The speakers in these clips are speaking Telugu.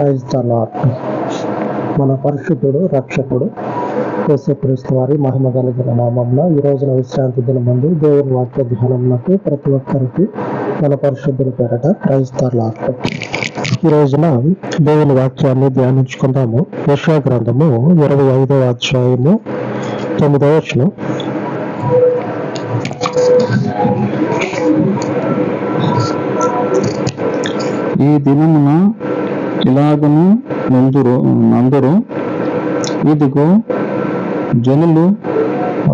ప్రైజ్ ద మన పరిశుద్ధుడు రక్షకుడు యేసుక్రీస్తు వారి మహిమ కలిగిన నామంలో ఈ రోజున విశ్రాంతి దిన ముందు దేవుని వాక్య ధ్యానంలో ప్రతి ఒక్కరికి మన పరిశుద్ధుని పేరట ప్రైజ్ ద ఈ రోజున దేవుని వాక్యాన్ని ధ్యానించుకుందాము. యశా గ్రంథము ఇరవై ఐదవ అధ్యాయము తొమ్మిదవ వచనం. ఈ దినమున ఇలాగను నందురు నందరు. ఇదిగో జనులు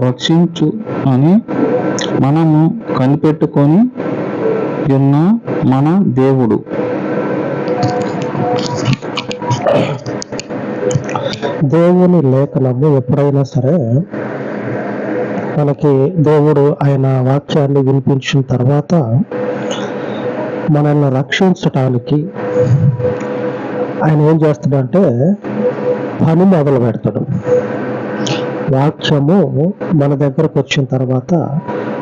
రక్షించు అని మనము కనిపెట్టుకొని ఉన్న మన దేవుడు. దేవుని లేఖనము ఎప్పుడైనా సరే మనకి దేవుడు ఆయన వాక్యాన్ని వినిపించిన తర్వాత మనల్ని రక్షించటానికి ఆయన ఏం చేస్తాడంటే పని మొదలు పెడతాడు. వాక్యము మన దగ్గరకు వచ్చిన తర్వాత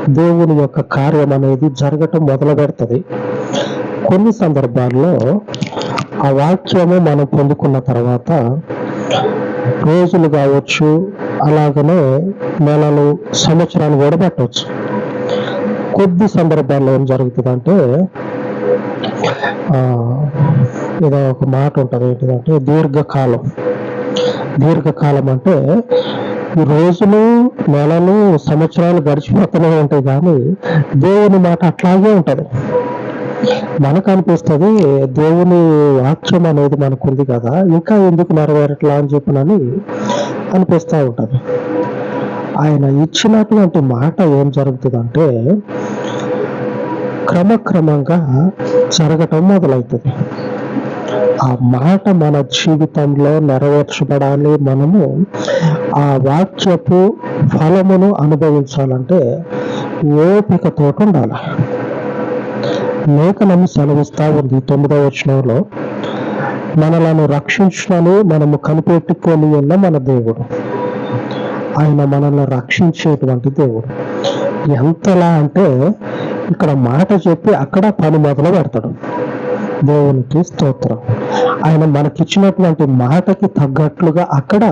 దేవుని యొక్క కార్యం అనేది జరగటం మొదలు పెడుతుంది. కొన్ని సందర్భాల్లో ఆ వాక్యము మనం పొందుకున్న తర్వాత రోజులు కావచ్చు అలాగనే నెలలు సంవత్సరాలు కూడా పట్టవచ్చు కొద్ది సందర్భాల్లో ఏం జరుగుతుందంటే ఆ, ఏదో ఒక మాట ఉంటుంది ఏంటిదంటే దీర్ఘకాలం. దీర్ఘకాలం అంటే రోజులు నెలలు సంవత్సరాలు గడిచిపోతూనే ఉంటాయి కానీ దేవుని మాట అట్లాగే ఉంటుంది. మనకు అనిపిస్తుంది దేవుని వాక్యం అనేది మనకు ఉంది కదా ఇంకా ఎందుకు నెరవేరట్లా అని చెప్పినని అనిపిస్తూ ఉంటుంది. ఆయన ఇచ్చినటువంటి మాట ఏం జరుగుతుందంటే క్రమక్రమంగా జరగటం మొదలవుతుంది ఆ మాట మన జీవితంలో నెరవేర్చబడాలి. మనము ఆ వాక్యపు ఫలమును అనుభవించాలంటే ఓపికతో ఉండాలి. లేఖనం సెలవిస్తా ఉంది తొమ్మిదవ వచనంలో. మనలను రక్షించునని మనము కనిపెట్టుకొని ఉన్న మన దేవుడు. ఆయన మనల్ని రక్షించేటువంటి దేవుడు. ఎంతలా అంటే ఇక్కడ మాట చెప్పి అక్కడ పని మొదలు పెడతాడు దేవునికి స్తోత్రం. ఆయన మనకిచ్చినటువంటి మాటకి తగ్గట్లుగా అక్కడ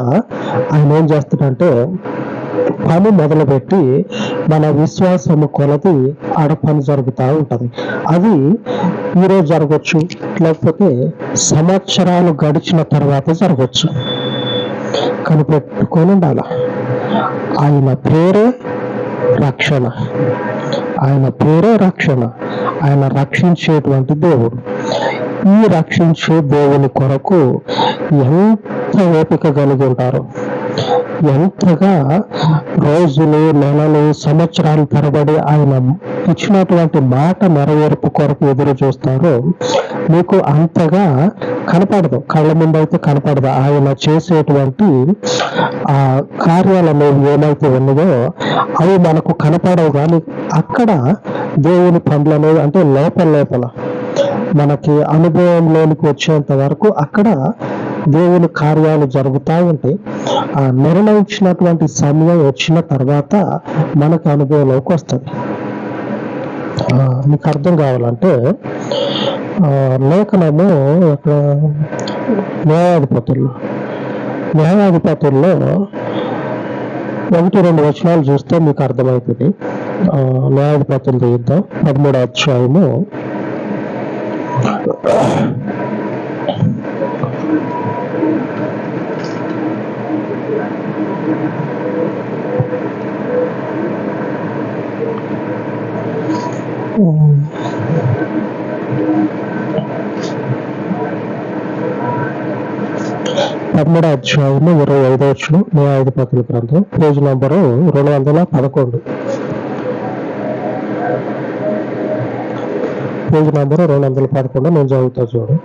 ఆయన ఏం చేస్తాడంటే పని మొదలుపెట్టి మన విశ్వాసము కొలది ఆడ పని జరుగుతూ ఉంటది. అది ఈరోజు జరగచ్చు లేకపోతే సంవత్సరాలు గడిచిన తర్వాత జరగచ్చు. కనిపెట్టుకొని ఉండాల. ఆయన పేరే రక్షణ. ఆయన పేరే రక్షణ. ఆయన రక్షించేటువంటి దేవుడు. ఈ రక్షించే దేవుని కొరకు ఎంత ఓపిక కలిగి ఉంటారు ఎంతగా రోజులు నెలలు సంవత్సరాలు తరబడి ఆయన ఇచ్చినటువంటి మాట నెరవేర్పు కొరకు ఎదురు చూస్తారో మీకు అంతగా కనపడదు. కళ్ళ ముందు అయితే కనపడదు. ఆయన చేసేటువంటి ఆ కార్యాలను ఏమైతే ఉన్నదో అవి మనకు కనపడవు కానీ అక్కడ దేవుని పనులు అనేవి అంటే లోపల లోపల మనకి అనుభవంలోనికి వచ్చేంత వరకు అక్కడ దేవుని కార్యాలు జరుగుతూ ఉంటాయి ఆ నిర్ణయించినటువంటి సమయం వచ్చిన తర్వాత మనకు అనుభవంలోకి వస్తుంది. ఆ, మీకు అర్థం కావాలంటే ఆ, లేఖనము ఇక్కడ న్యాయాధిపతుల్లో న్యాయాధిపతుల్లో ఒకటి రెండు వచనాలు చూస్తే మీకు అర్థమవుతుంది ఆ, న్యాయాధిపతులు తీద్దాం పదమూడు అధ్యాయము. పదమూడు అధ్యాయము ఇరవై ఐదో వచ్చిన న్యాయాధిపతుల గ్రంథం. పేజ్ నంబరు రెండు వందల పదకొండు. పేజ్ నంబరు రెండు వందల పదకొండు. నేను చదువుతా చూడు.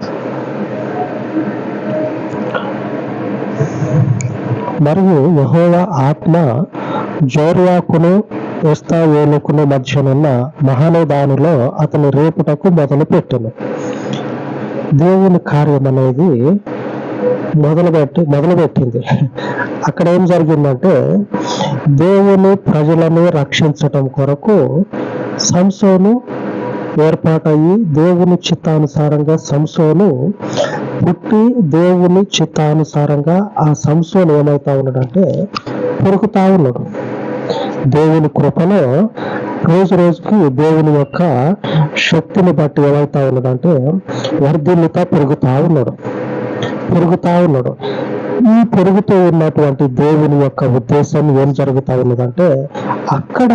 మరియు యహోవ ఆత్మ జోర్వాకును ఎస్తావేలుకును మధ్యనున్న మహానదానిలో అతని రేపుటకు మొదలు పెట్టను దేవుని కార్యం అనేది మొదలుపెట్టి మొదలుపెట్టింది. అక్కడ ఏం జరిగిందంటే దేవుని ప్రజలను రక్షించటం కొరకు సంసోను ఏర్పాటయ్యి దేవుని చిత్తానుసారంగా సంసోను పుట్టి దేవుని చిత్తానుసారంగా ఆ సంసోను ఏమవుతా ఉన్నాడంటే పెరుగుతా ఉన్నాడు. దేవుని కృపలో రోజు రోజుకి దేవుని యొక్క శక్తిని బట్టి ఏమవుతా ఉన్నాడంటే వర్ధిల్లుతా పెరుగుతా ఉన్నాడు. పెరుగుతా ఉన్నాడు. ఈ పెరుగుతూ ఉన్నటువంటి దేవుని యొక్క ఉద్దేశం ఏం జరుగుతా ఉన్నదంటే అక్కడ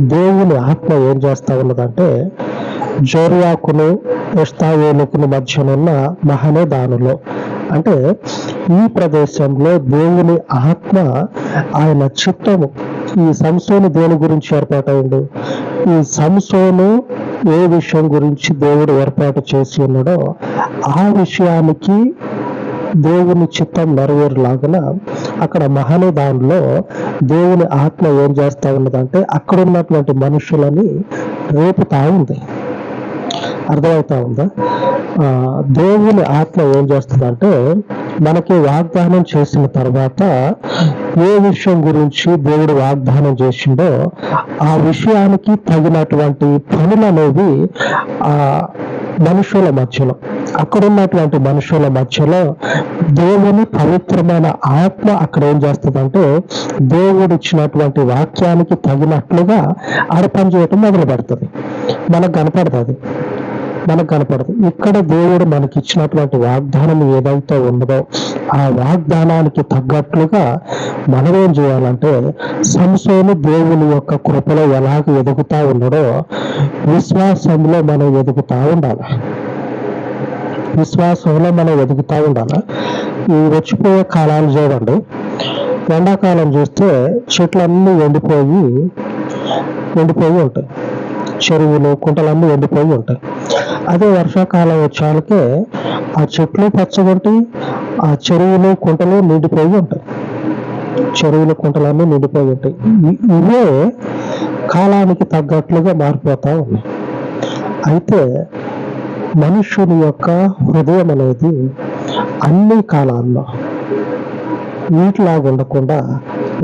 దేవుని ఆత్మ ఏం చేస్తా ఉన్నదంటే జోర్యాకును ఎస్తాయేలుకును మధ్యనున్న మహనేదానులో. అంటే ఈ ప్రదేశంలో దేవుని ఆత్మ ఆయన చిత్తము. ఈ సంసోను దేని గురించి ఏర్పాటైంది ఈ సంసోను ఏ విషయం గురించి దేవుడు ఏర్పాటు చేసి ఉన్నాడో ఆ విషయానికి దేవుని చిత్తం నెరవేరులాగన అక్కడ మహనే దానిలో దేవుని ఆత్మ ఏం చేస్తా ఉన్నదంటే అక్కడ ఉన్నటువంటి మనుషులని రేపుతా ఉంది. అర్థమవుతా ఉందా? ఆ, దేవుని ఆత్మ ఏం చేస్తుందంటే మనకి వాగ్దానం చేసిన తర్వాత ఏ విషయం గురించి దేవుడు వాగ్దానం చేసిండో ఆ విషయానికి తగినటువంటి పనులు అనేవి ఆ మనుషుల మధ్యలో. అక్కడున్నటువంటి మనుషుల మధ్యలో దేవుని పవిత్రమైన ఆత్మ అక్కడ ఏం చేస్తుందంటే దేవుడు ఇచ్చినటువంటి వాక్యానికి తగినట్లుగా అర్పణ చేయటం మొదలు పెడుతుంది మనకు కనపడుతుంది. మనకు కనపడదు. ఇక్కడ దేవుడు మనకి ఇచ్చినటువంటి వాగ్దానం ఏదైతే ఉన్నదో ఆ వాగ్దానానికి తగ్గట్లుగా మనం ఏం చేయాలంటే సంశయము దేవుని యొక్క కృపలో ఎలాగ ఎదుగుతా ఉన్నాడో విశ్వాసంలో మనం ఎదుగుతా ఉండాలి. విశ్వాసంలో మనం ఎదుగుతా ఉండాలి. ఈ వచ్చిపోయే కాలాలు చూడండి. ఎండాకాలం చూస్తే చెట్లన్నీ ఎండిపోయి ఎండిపోయి ఉంటాయి. చెరువులు కుంటలన్నీ ఎండిపోయి ఉంటాయి. అదే వర్షాకాలం వచ్చాలకే ఆ చెట్లు పచ్చగొట్టి ఆ చెరువులు కుంటలు నిండిపోయి ఉంటాయి. చెరువులు కుంటలన్నీ నిండిపోయి ఉంటాయి. ఇవే కాలానికి తగ్గట్లుగా మారిపోతా ఉన్నాయి. అయితే మనుషుని యొక్క హృదయం అనేది అన్ని కాలాల్లో వీటిలాగా ఉండకుండా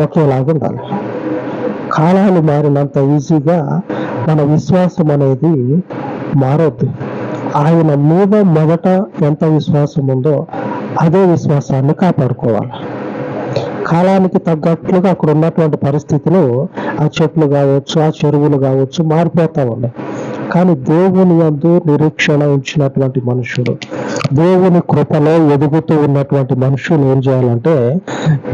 ఒకేలాగా ఉండాలి కాలాలు మారినంత ఈజీగా మన విశ్వాసం అనేది మారొద్దు. ఆయన మీద మొదట ఎంత విశ్వాసం ఉందో అదే విశ్వాసాన్ని కాపాడుకోవాలి. కాలానికి తగ్గట్లుగా అక్కడ ఉన్నటువంటి పరిస్థితులు ఆ చెట్లు కావచ్చు ఆ చెరువులు కావచ్చు మారిపోతా ఉన్నాయి. కానీ దేవుని అందు నిరీక్షణ ఉంచినటువంటి మనుషులు దేవుని కృపలో ఎదుగుతూ ఉన్నటువంటి మనుషులు ఏం చేయాలంటే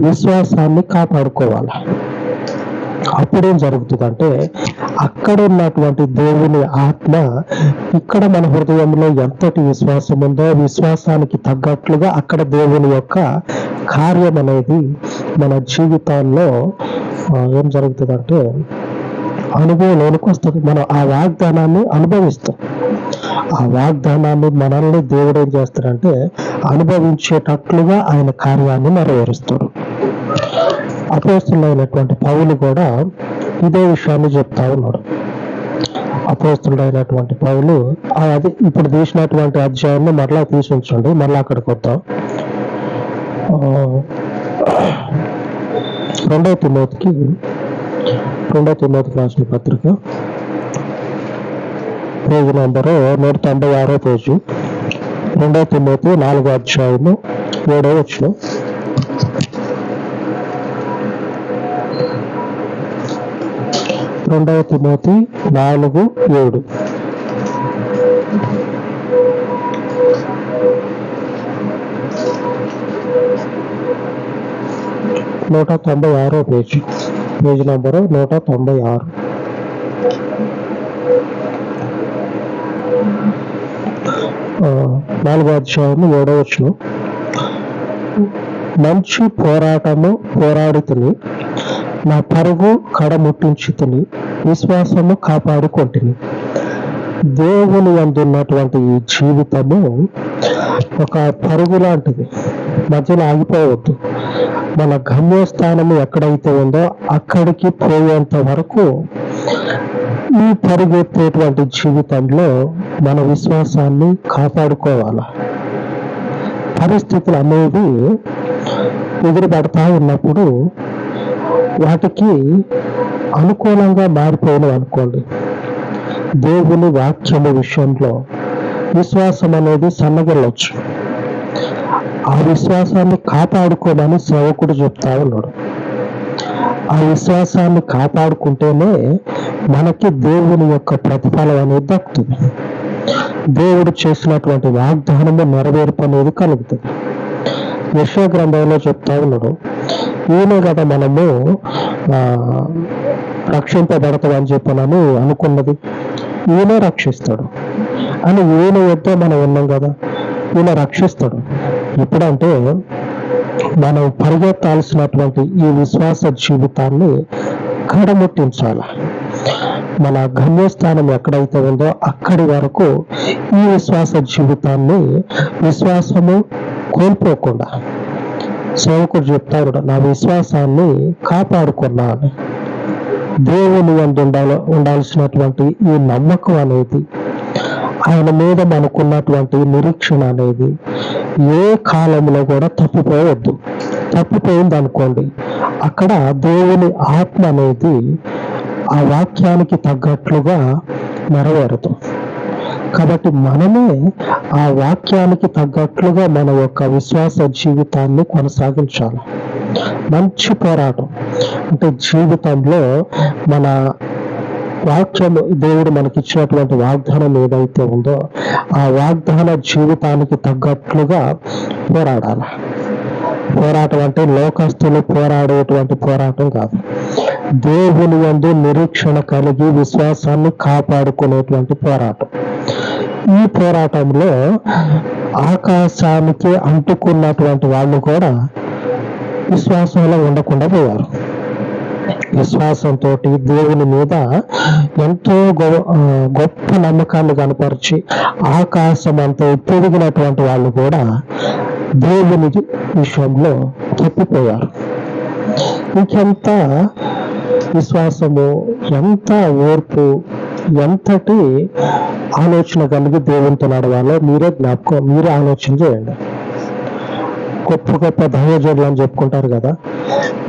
విశ్వాసాన్ని కాపాడుకోవాలి. అప్పుడేం జరుగుతుందంటే అక్కడ ఉన్నటువంటి దేవుని ఆత్మ ఇక్కడ మన హృదయంలో ఎంతటి విశ్వాసం ఉందో విశ్వాసానికి తగ్గట్లుగా అక్కడ దేవుని యొక్క కార్యం అనేది మన జీవితాల్లో ఏం జరుగుతుందంటే అనుభవంలోనికి వస్తుంది. మనం ఆ వాగ్దానాన్ని అనుభవిస్తాం. ఆ వాగ్దానాన్ని మనల్ని దేవుడు ఏం చేస్తాడంటే అనుభవించేటట్లుగా ఆయన కార్యాన్ని నెరవేరుస్తారు అపోస్తులైనటువంటి పౌలు కూడా ఇదే విషయాన్ని చెప్తా ఉన్నాడు. అపోస్తుడైనటువంటి పౌలు అది ఇప్పుడు తీసినటువంటి అధ్యాయాన్ని మరలా తీసి ఉంచండి మరలా అక్కడికి వద్దాం. రెండవ తిమోతికి రెండవ తిమోతికి రాసిన పత్రిక పేజీ నంబరు నూట తొంభై ఆరో పేజీ. రెండవ తిమోతి నాలుగో అధ్యాయము ఏడో వచ్చిన రెండవ తిమోతి నాలుగు ఏడు. నూట తొంభై ఆరో పేజీ. పేజీ నంబరు నూట తొంభై ఆరు. నాలుగో అధ్యాయము ఏడో వచ్చిన మంచి పోరాటము పోరాడుతుంది నా పరుగు కడముట్టించి తిని విశ్వాసము కాపాడుకొంటిని. దేవుని అందున్నటువంటి ఈ జీవితము ఒక పరుగు లాంటిది. మధ్యలో ఆగిపోవద్దు. మన గమ్యస్థానం ఎక్కడైతే ఉందో అక్కడికి పోయేంత వరకు ఈ పరుగెత్తేటువంటి జీవితంలో మన విశ్వాసాన్ని కాపాడుకోవాలి. పరిస్థితులు అనేవి ఎదురుపడతా ఉన్నప్పుడు వాటికి అనుకూలంగా మారిపోయినవి అనుకోండి. దేవుని వాక్యము విషయంలో విశ్వాసం అనేది సన్నగిల్లొచ్చు. ఆ విశ్వాసాన్ని కాపాడుకోమని సేవకుడు చెప్తా ఉన్నాడు. ఆ విశ్వాసాన్ని కాపాడుకుంటేనే మనకి దేవుని యొక్క ప్రతిఫలం అనేది దక్కుతుంది. దేవుడు చేసినటువంటి వాగ్దానము నెరవేర్పు అనేది కలుగుతుంది. విశ్వ గ్రంథంలో చెప్తా ఉన్నాడు ఈయనే కదా మనము ఆ, చెప్పి చెప్పనని అనుకున్నది. ఈయన రక్షిస్తాడు. అని ఈయన వద్ద మనం ఉన్నాం కదా ఈయన రక్షిస్తాడు. ఎప్పుడంటే మనం పరిగెత్తాల్సినటువంటి ఈ విశ్వాస జీవితాన్ని కడముట్టించాలి. మన గమ్యస్థానం ఎక్కడైతే ఉందో అక్కడి వరకు ఈ విశ్వాస జీవితాన్ని విశ్వాసము కోల్పోకుండా సేవకుడు చెప్తాడు నా విశ్వాసాన్ని కాపాడుకున్నాను. దేవుని యందు ఉండాల ఉండాల్సినటువంటి ఈ నమ్మకం అనేది ఆయన మీద మనకున్నటువంటి నిరీక్షణ అనేది ఏ కాలంలో కూడా తప్పిపోవద్దు. తప్పిపోయింది అనుకోండి అక్కడ దేవుని ఆత్మ అనేది ఆ వాక్యానికి తగ్గట్లుగా నెరవేరుతుంది. కాబట్టి మనమే ఆ వాక్యానికి తగ్గట్లుగా మన యొక్క విశ్వాస జీవితాన్ని కొనసాగించాలి. మంచి పోరాటం. అంటే జీవితంలో మన వాక్యం దేవుడు మనకి ఇచ్చినటువంటి వాగ్దానం ఏదైతే ఉందో ఆ వాగ్దాన జీవితానికి తగ్గట్లుగా పోరాడాలి. పోరాటం అంటే లోకస్తులు పోరాడేటువంటి పోరాటం కాదు. దేవుని యందు నిరీక్షణ కలిగి విశ్వాసాన్ని కాపాడుకునేటువంటి పోరాటం. ఈ పోరాటంలో ఆకాశానికి అంటుకున్నటువంటి వాళ్ళు కూడా విశ్వాసంలో ఉండకుండా పోయారు. విశ్వాసంతో దేవుని మీద ఎంతో గొ- గొప్ప నమ్మకాన్ని కనపరిచి ఆకాశం అంతా ఎదిగినటువంటి వాళ్ళు కూడా దేవుని విషయంలో తప్పిపోయారు. ఇంకెంత విశ్వాసము ఎంత ఓర్పు ఎంతటి ఆలోచన కలిగి దేవునితో నడవాలో మీరే జ్ఞాపకం మీరే ఆలోచన చేయండి. గొప్ప గొప్ప దైవజనులు అని చెప్పుకుంటారు కదా.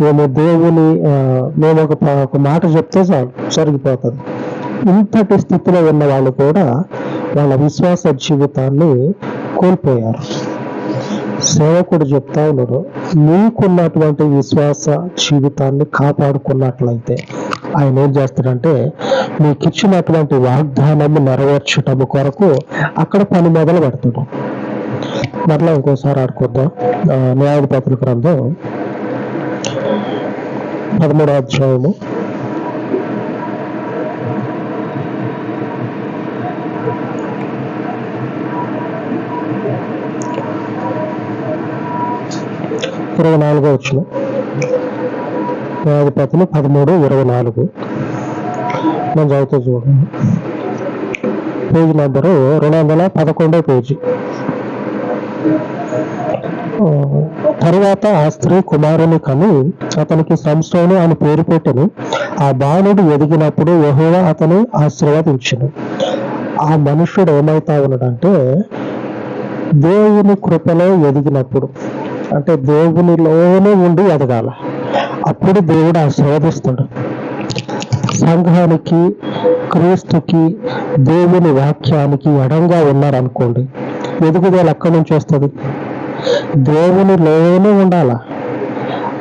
మేము దేవుని మేము ఒక ఒక మాట చెప్తే చాలు జరిగిపోతుంది. ఇంతటి స్థితిలో ఉన్న వాళ్ళు కూడా వాళ్ళ విశ్వాస జీవితాన్ని కోల్పోయారు. సేవకుడు చెప్తా ఉన్నారు నీకున్నటువంటి విశ్వాస జీవితాన్ని కాపాడుకున్నట్లయితే ఆయన ఏం చేస్తాడంటే నీకు ఇచ్చినటువంటి వాగ్దానము నెరవేర్చటం కొరకు అక్కడ పని మొదలు పెడతాడు. మరలా ఇంకోసారి ఆడుకుందాం. ఆ, గ్రంథం పదమూడో అధ్యాయము. ఇరవై నాలుగో వచ్చిన న్యాయాధిపతులు పదమూడు ఇరవై నాలుగు. నేను చదువుతూ చూడండి. పేజీ నెంబరు రెండు వందల పదకొండో పేజీ. తరువాత ఆ స్త్రీ కుమారుని కని అతనికి సంస్థను అని పేరు పెట్టెను ఆ బాణుడు ఎదిగినప్పుడు ఓహో అతని ఆశీర్వదించును. ఆ మనుష్యుడు ఏమైతా ఉన్నాడంటే దేవుని కృపలో ఎదిగినప్పుడు అంటే దేవునిలోనే ఉండి ఎదగాల. అప్పుడు దేవుడు ఆశీర్వదిస్తాడు సంఘానికి క్రీస్తుకి దేవుని వాక్యానికి ఎడంగా ఉన్నారనుకోండి ఎదుగుదల ఎక్కడి నుంచి వస్తుంది? దేవునిలోనే ఉండాలా?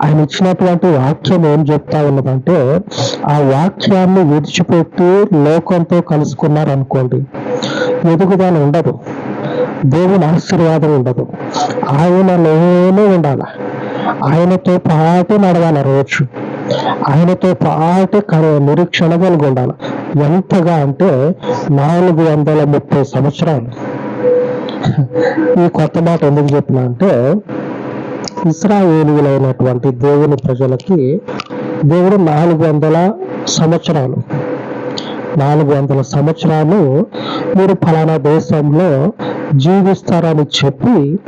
ఆయన ఇచ్చినటువంటి వాక్యం ఏం చెప్తా ఉన్నదంటే ఆ వాక్యాన్ని విడిచిపెట్టి లోకంతో కలుసుకున్నారనుకోండి ఎదుగుదల ఉండదు దేవుని ఆశీర్వాదం ఉండదు ఆయనలోనే ఉండాల? ఆయనతో పాటు నడవాలి రోజు. ఆయనతో పాటు క- నిరీక్షణ కలిగి ఉండాలి ఎంతగా అంటే నాలుగు వందల ముప్పై సంవత్సరాలు. ఈ కొత్త మాట ఎందుకు చెప్పిన అంటే ఇస్రాయేలీలైనటువంటి దేవుని ప్రజలకి దేవుడు నాలుగు వందల సంవత్సరాలు. నాలుగు వందల సంవత్సరాలు మీరు ఫలానా దేశంలో జీవిస్తారని చెప్పి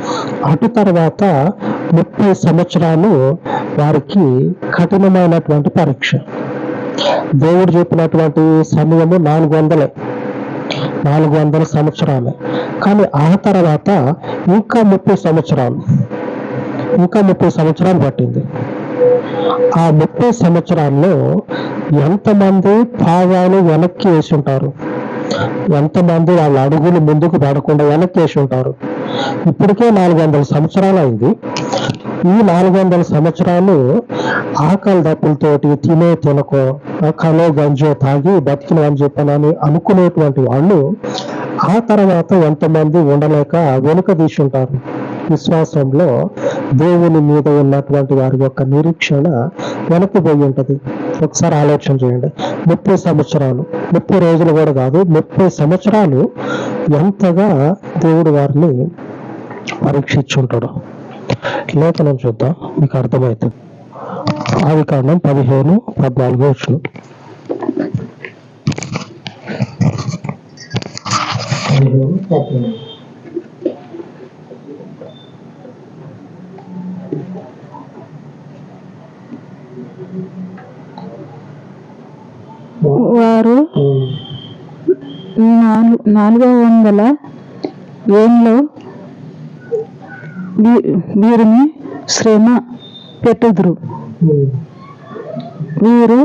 అటు తర్వాత ముప్పై సంవత్సరాలు వారికి కఠినమైనటువంటి పరీక్ష. దేవుడు చెప్పినటువంటి సమయము నాలుగు వందలే. నాలుగు వందల సంవత్సరాలే. కానీ ఆ తర్వాత ఇంకా ముప్పై సంవత్సరాలు. ఇంకా ముప్పై సంవత్సరాలు పట్టింది. ఆ ముప్పై సంవత్సరాల్లో ఎంతమంది పాదాలు వెనక్కి వేసి ఉంటారు? ఎంతమంది వాళ్ళ అడుగులు ముందుకు పడకుండా వెనక్కేసి ఉంటారు? ఇప్పటికే నాలుగు వందల సంవత్సరాలు అయింది. ఈ నాలుగు వందల సంవత్సరాలు ఆకలి దప్పులతోటి తినే తినకో కలో గంజో తాగి బతికిన అని చెప్పనని అనుకునేటువంటి వాళ్ళు ఆ తర్వాత ఎంతమంది ఉండలేక వెనుక తీసి ఉంటారు. విశ్వాసంలో దేవుని మీద ఉన్నటువంటి వారి యొక్క నిరీక్షణ వెనక్కుపోయి ఉంటది. ఒకసారి ఆలోచన చేయండి. ముప్పై సంవత్సరాలు ముప్పై రోజులు కూడా కాదు ముప్పై సంవత్సరాలు ఎంతగా దేవుడు వారిని పరీక్షించుంటాడు. లేఖనం చూద్దాం మీకు అర్థమవుతుంది ఆది కారణం పదిహేను పద్నాలుగు వచ్చిన. పదిహేను నాలుగు నాలుగవ వందల ఏంలో వీరిని శ్రమ పెట్టుదురు. వీరు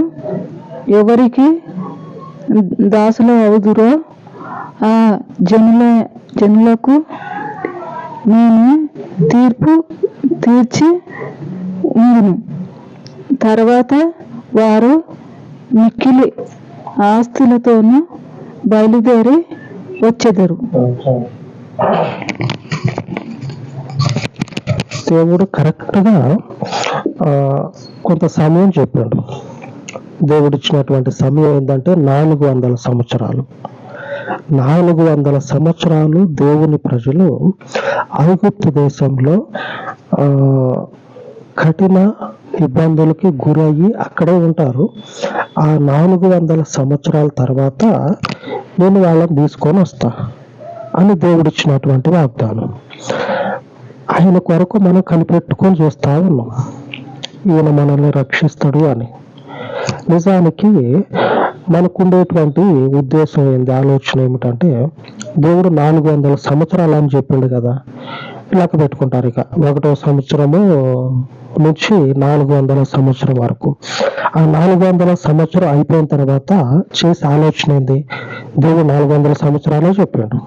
ఎవరికి దాసులు అవుదురో ఆ జనుల జనులకు నేను తీర్పు తీర్చి ఉండును. తర్వాత వారు మిక్కిలి ఆస్తులతోనూ బయలుదేరి వచ్చెదరు. దేవుడు కరెక్ట్గా ఆ, కొంత సమయం చెప్పాడు. దేవుడు ఇచ్చినటువంటి సమయం ఏంటంటే నాలుగు వందల సంవత్సరాలు. నాలుగు వందల సంవత్సరాలు దేవుని ప్రజలు ఐగుప్తు దేశంలో ఆ, కఠిన ఇబ్బందులకి గురయ్యి అక్కడే ఉంటారు. ఆ నాలుగు వందల సంవత్సరాల తర్వాత నేను వాళ్ళని తీసుకొని వస్తా అని దేవుడిచ్చినటువంటి వాగ్దానం. ఆయన కొరకు మనం కనిపెట్టుకొని చూస్తా ఉన్నాం. ఈయన మనల్ని రక్షిస్తాడు అని. నిజానికి మనకుండేటువంటి ఉద్దేశం ఏంది ఆలోచన ఏమిటంటే దేవుడు నాలుగు వందల సంవత్సరాలు అని చెప్పిండు కదా. లెక్క పెట్టుకుంటారు ఇక. ఒకటో సంవత్సరము నుంచి నాలుగు వందల సంవత్సరం వరకు. ఆ నాలుగు వందల సంవత్సరం అయిపోయిన తర్వాత చేసే ఆలోచన ఏంది? దేవుడు నాలుగు వందల సంవత్సరాలు చెప్పాడు.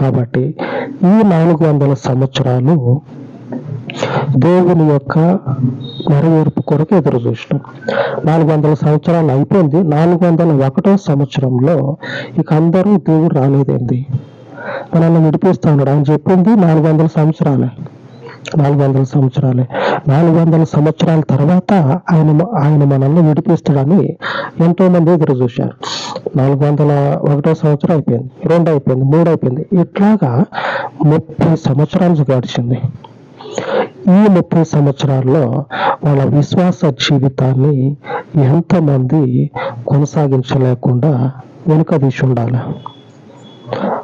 కాబట్టి ఈ నాలుగు వందల సంవత్సరాలు దేవుని యొక్క నెరవేర్పు కొరకు ఎదురు చూసిన. నాలుగు వందల సంవత్సరాలు అయిపోయింది. నాలుగు వందల ఒకటో సంవత్సరంలో ఇక అందరూ దేవుడు రాలేదేంది? మనల్ని విడిపిస్తూ ఉన్నాడు. ఆయన చెప్పింది నాలుగు వందల సంవత్సరాలే. నాలుగు వందల సంవత్సరాలే. నాలుగు వందల సంవత్సరాల తర్వాత ఆయన ఆయన మనల్ని విడిపిస్తాడని ఎంతో మంది ఎదురు చూశారు. నాలుగు వందల ఒకటో సంవత్సరం అయిపోయింది. రెండు అయిపోయింది. మూడు అయిపోయింది. ఇట్లాగా ముప్పై సంవత్సరాలు గడిచింది. ఈ ముప్పై సంవత్సరాల్లో వాళ్ళ విశ్వాస జీవితాన్ని ఎంతమంది కొనసాగించలేకుండా వెనుక తీసి ఉండాలి.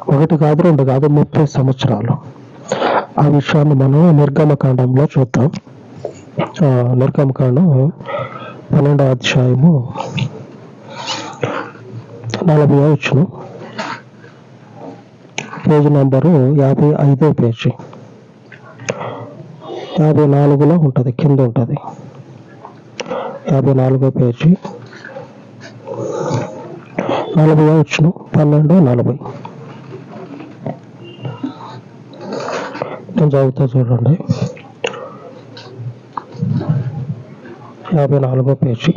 ఒకటి కాదు రెండు కాదు ముప్పై సంవత్సరాలు. ఆ విషయాన్ని మనం నిర్గమకాండంలో చూద్దాం. నిర్గమకాండం పన్నెండో అధ్యాయము నలభై వచ్చిన పేజీ నంబరు యాభై ఐదో పేజీ. యాభై నాలుగులో ఉంటుంది కింద ఉంటుంది. యాభై నాలుగో పేజీ. నలభై వచ్చిన పన్నెండు నలభై. మొత్తం చదువుతా చూడండి. యాభై నాలుగో పేజీ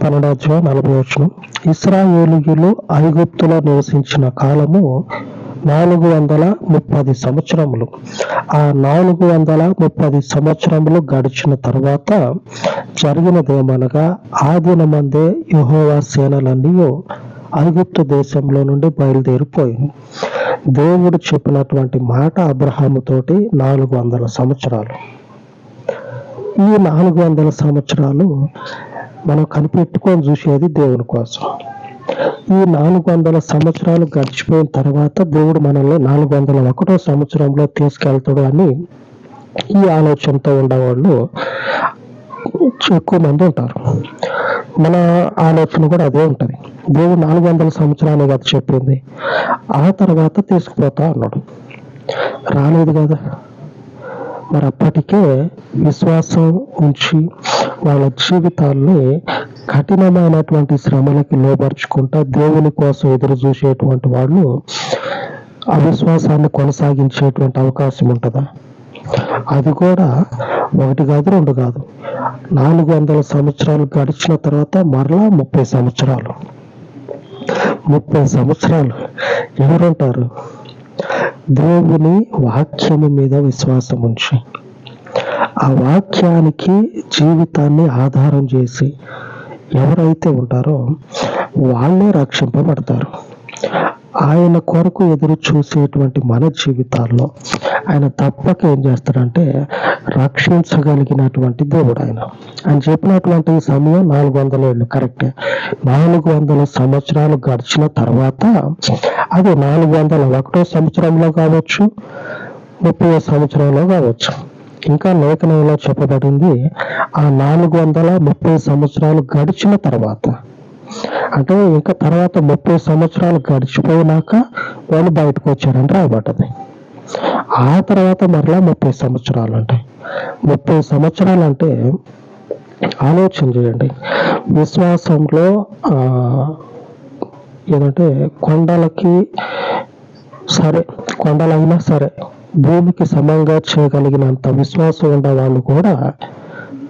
పన్నెండవ నలభై వచ్చిన ఇస్రాయేలీయులు ఐగుప్తులో నివసించిన కాలము నాలుగు వందల ముప్పది సంవత్సరములు. ఆ నాలుగు వందల ముప్పది సంవత్సరములు గడిచిన తర్వాత జరిగినదేమనగా ఆ దినమందే సేనలన్నీ ఐగుప్తు దేశంలో నుండి బయలుదేరిపోయింది దేవుడు చెప్పినటువంటి మాట అబ్రహాముతోటి నాలుగు వందల సంవత్సరాలు. ఈ నాలుగు వందల సంవత్సరాలు మనం కనిపెట్టుకొని చూసేది దేవుని కోసం. ఈ నాలుగు వందల సంవత్సరాలు గడిచిపోయిన తర్వాత దేవుడు మనల్ని నాలుగు వందల ఒకటో సంవత్సరంలో తీసుకెళ్తాడు అని ఈ ఆలోచనతో ఉండేవాళ్ళు ఎక్కువ మంది ఉంటారు. మన ఆలోచన కూడా అదే ఉంటది. దేవుడు నాలుగు వందల సంవత్సరాలు కదా చెప్పింది. ఆ తర్వాత తీసుకుపోతా అన్నాడు. రాలేదు కదా. మరి అప్పటికే విశ్వాసం ఉంచి వాళ్ళ జీవితాల్ని కఠినమైనటువంటి శ్రమలకి లోపరుచుకుంటా దేవుని కోసం ఎదురు చూసేటువంటి వాళ్ళు అవిశ్వాసాన్ని కొనసాగించేటువంటి అవకాశం ఉంటుందా? అది కూడా ఒకటి కాదు రెండు కాదు. నాలుగు వందల సంవత్సరాలు గడిచిన తర్వాత మరలా ముప్పై సంవత్సరాలు. ముప్పై సంవత్సరాలు. ఎవరుంటారు? దేవుని వాక్యము మీద విశ్వాసం ఉంచి ఆ వాక్యానికి జీవితాన్ని ఆధారం చేసి ఎవరైతే ఉంటారో వాళ్ళే రక్షింపబడతారు. ఆయన కొరకు ఎదురు చూసేటువంటి మన జీవితాల్లో ఆయన తప్పక ఏం చేస్తాడంటే రక్షించగలిగినటువంటి దేవుడు ఆయన. ఆయన చెప్పినటువంటి సమయం నాలుగు వందల ఏళ్ళు కరెక్ట్ నాలుగు వందల సంవత్సరాలు గడిచిన తర్వాత అది నాలుగు వందల ఒకటో సంవత్సరంలో కావచ్చు ముప్పై సంవత్సరంలో కావచ్చు. ఇంకా లేఖనంలో చెప్పబడింది ఆ నాలుగు వందల ముప్పై సంవత్సరాలు గడిచిన తర్వాత. అంటే ఇంకా తర్వాత ముప్పై సంవత్సరాలు గడిచిపోయినాక వాళ్ళు బయటకు వచ్చారని రాయబడ్డది. ఆ తర్వాత మరలా ముప్పై సంవత్సరాలు అంటే ముప్పై సంవత్సరాలు అంటే ఆలోచన చేయండి. విశ్వాసంలో ఏంటంటే ఏదంటే కొండలకి సరే కొండలైనా సరే భూమికి సమంగా చేయగలిగినంత విశ్వాసం ఉన్న వాళ్ళు కూడా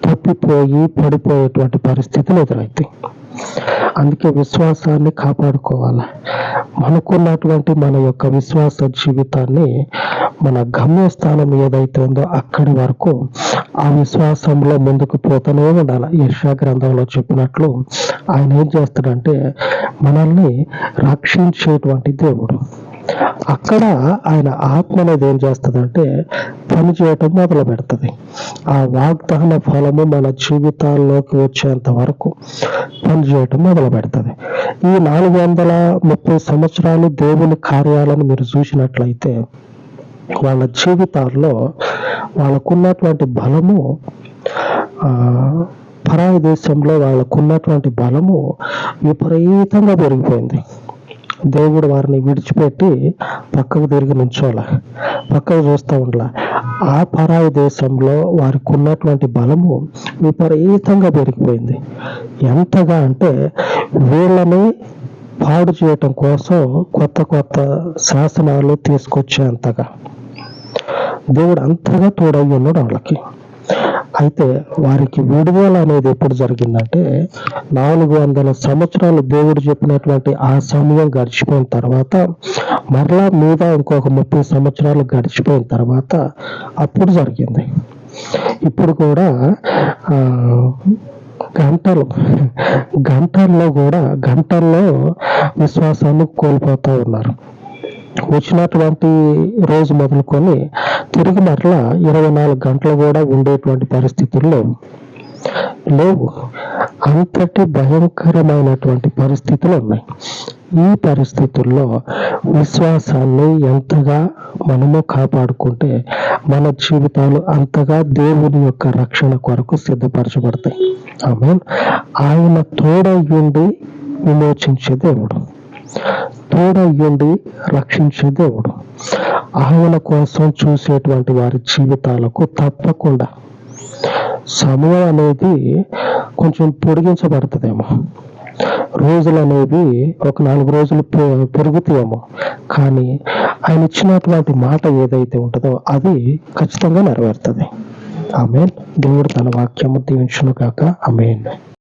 తప్పిపోయి పడిపోయేటువంటి పరిస్థితులు ఎదురవుతాయి అందుకే విశ్వాసాన్ని కాపాడుకోవాలి. మనకున్నటువంటి మన యొక్క విశ్వాస జీవితాన్ని మన గమ్యస్థానం ఏదైతే ఉందో అక్కడి వరకు ఆ విశ్వాసంలో ముందుకు పోతూనే ఉండాలి. యశా గ్రంథంలో చెప్పినట్లు ఆయన ఏం చేస్తాడంటే మనల్ని రక్షించేటువంటి దేవుడు. అక్కడ ఆయన ఆత్మ అనేది ఏం చేస్తుందంటే పని చేయటం మొదలు పెడుతుంది. ఆ వాగ్దాన ఫలము మన జీవితాల్లోకి వచ్చేంత వరకు పని చేయటం మొదలు పెడుతుంది. ఈ నాలుగు వందల ముప్పై సంవత్సరాలు దేవుని కార్యాలను మీరు చూసినట్లయితే వాళ్ళ జీవితాల్లో వాళ్ళకున్నటువంటి బలము ఆ, పరాయి దేశంలో వాళ్ళకున్నటువంటి బలము విపరీతంగా పెరిగిపోయింది. దేవుడు వారిని విడిచిపెట్టి పక్కకు తిరిగి నుంచోలా పక్కకు చూస్తూ ఉండాల? ఆ పరాయి దేశంలో వారికి ఉన్నటువంటి బలము విపరీతంగా పెరిగిపోయింది. ఎంతగా అంటే వీళ్ళని పాడు చేయటం కోసం కొత్త కొత్త శాసనాలు తీసుకొచ్చేంతగా. దేవుడు అంతగా తోడయ్యున్నాడు వాళ్ళకి. అయితే వారికి విడుదల అనేది ఎప్పుడు జరిగిందంటే నాలుగు వందల సంవత్సరాలు దేవుడు చెప్పినటువంటి ఆ సమయం గడిచిపోయిన తర్వాత మరలా మీద ఇంకొక ముప్పై సంవత్సరాలు గడిచిపోయిన తర్వాత అప్పుడు జరిగింది. ఇప్పుడు కూడా గంటలు గంటల్లో కూడా గంటల్లో విశ్వాసాన్ని కోల్పోతూ ఉన్నారు. వచ్చినటువంటి రోజు మొదలుకొని తిరిగి మరలా ఇరవై నాలుగు గంటలు కూడా ఉండేటువంటి పరిస్థితుల్లో లేవు. అంతటి భయంకరమైనటువంటి పరిస్థితులు ఉన్నాయి. ఈ పరిస్థితుల్లో విశ్వాసాన్ని ఎంతగా మనము కాపాడుకుంటే మన జీవితాలు అంతగా దేవుని యొక్క రక్షణ కొరకు సిద్ధపరచబడతాయి. ఆమె ఆయన తోడయ్యుండి విమోచించే దేవుడు. తోడయ్యుండి రక్షించే దేవుడు. ఆవుల కోసం చూసేటువంటి వారి జీవితాలకు తప్పకుండా సమయం అనేది కొంచెం పొడిగించబడుతుందేమో. రోజులు అనేవి ఒక నాలుగు రోజులు పె- పెరుగుతాయేమో. కానీ ఆయన ఇచ్చినటువంటి మాట ఏదైతే ఉంటుందో అది ఖచ్చితంగా నెరవేరుతుంది. ఆమెన్. దేవుడు తన వాక్యము దీవించును కాక ఆమెన్.